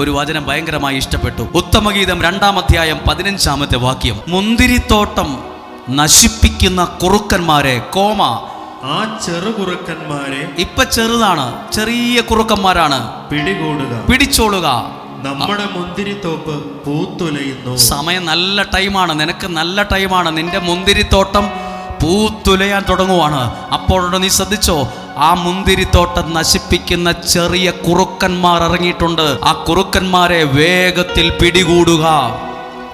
ഒരു വചനം ഭയങ്കരമായി ഇഷ്ടപ്പെട്ടു. ഉത്തമഗീതം രണ്ടാം അധ്യായം പതിനഞ്ചാമത്തെ വാക്യം. മുന്തിരിത്തോട്ടം നശിപ്പിക്കുന്ന കുറുക്കന്മാരെ കോമ. ആ ചെറുകുറുക്കന്മാരെ ഇപ്പൊ ചെറുതാണ് ചെറിയ കുറുക്കന്മാരാണ്. പിടികൂടുക. പിടിച്ചോളുക. നമ്മുടെ മുന്തിരിത്തോപ്പ് പൂത്തുലയുന്നു. സമയം നല്ല ടൈമാണ് നിനക്ക് നല്ല ടൈമാണ്. നിന്റെ മുന്തിരിത്തോട്ടം പൂത്തുലയാൻ തുടങ്ങുവാണ്. അപ്പോഴോട് നീ ശ്രദ്ധിച്ചോ ആ മുന്തിരിത്തോട്ടം നശിപ്പിക്കുന്ന ചെറിയ കുറുക്കന്മാർ ഇറങ്ങിയിട്ടുണ്ട്. ആ കുറുക്കന്മാരെ വേഗത്തിൽ പിടികൂടുക.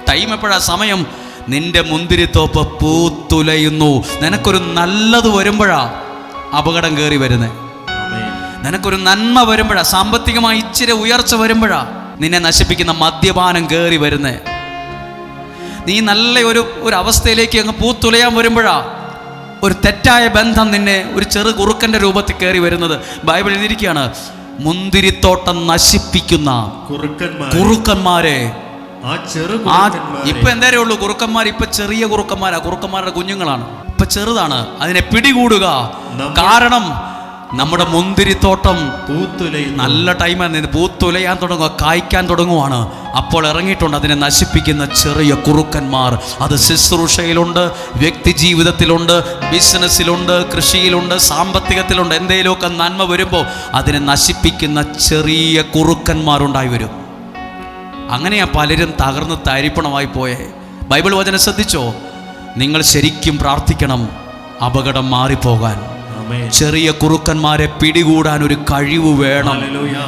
ടൈം എപ്പോഴാ? സമയം. നിന്റെ മുന്തിരിത്തോപ്പ് പൂത്തുലയുന്നു. നിനക്കൊരു നല്ലത് വരുമ്പോഴാ അപകടം കയറി വരുന്നത്. നിനക്കൊരു നന്മ വരുമ്പോഴാ സാമ്പത്തികമായി ഇച്ചിരി ഉയർച്ച വരുമ്പോഴാ നിന്നെ നശിപ്പിക്കുന്ന മദ്യപാനം കയറി വരുന്നത് നീ നല്ല ഒരു ഒരു അവസ്ഥയിലേക്ക് അങ്ങ് പൂത്തുലയാൻ വരുമ്പോഴാ ഒരു തെറ്റായ ബന്ധം നിന്നെ ഒരു ചെറു കുറുക്കന്റെ രൂപത്തിൽ കയറി വരുന്നത് ബൈബിൾ എഴുതിയിരിക്കുകയാണ്. മുന്തിരിത്തോട്ടം നശിപ്പിക്കുന്ന കുറുക്കന്മാരെ. ഇപ്പൊ എന്തേരേ ഉള്ളൂ? കുറുക്കന്മാർ ഇപ്പൊ ചെറിയ കുറുക്കന്മാരാ. കുറുക്കന്മാരുടെ കുഞ്ഞുങ്ങളാണ്. ഇപ്പൊ ചെറുതാണ്. അതിനെ പിടികൂടുക. കാരണം നമ്മുടെ മുന്തിരിത്തോട്ടം പൂത്തുലയുന്നു നല്ല ടൈമാണ്. പൂത്തുലയാൻ തുടങ്ങുക കായ്ക്കാൻ തുടങ്ങുവാണ്. അപ്പോൾ ഇറങ്ങിയിട്ടുണ്ട് അതിനെ നശിപ്പിക്കുന്ന ചെറിയ കുറുക്കന്മാർ. അത് ശുശ്രൂഷയിലുണ്ട് വ്യക്തി ജീവിതത്തിലുണ്ട് ബിസിനസ്സിലുണ്ട് കൃഷിയിലുണ്ട് സാമ്പത്തികത്തിലുണ്ട് എന്തെങ്കിലുമൊക്കെ നന്മ വരുമ്പോൾ അതിനെ നശിപ്പിക്കുന്ന ചെറിയ കുറുക്കന്മാരുണ്ടായി വരും. അങ്ങനെയാ പലരും തകർന്ന് തരിപ്പണമായി പോയേ. ബൈബിൾ വചനം ശ്രദ്ധിച്ചോ? നിങ്ങൾ ശരിക്കും പ്രാർത്ഥിക്കണം അപകടം മാറിപ്പോകാൻ. ചെറിയ കുറുക്കന്മാരെ പിടികൂടാൻ ഒരു കഴിവ് വേണം.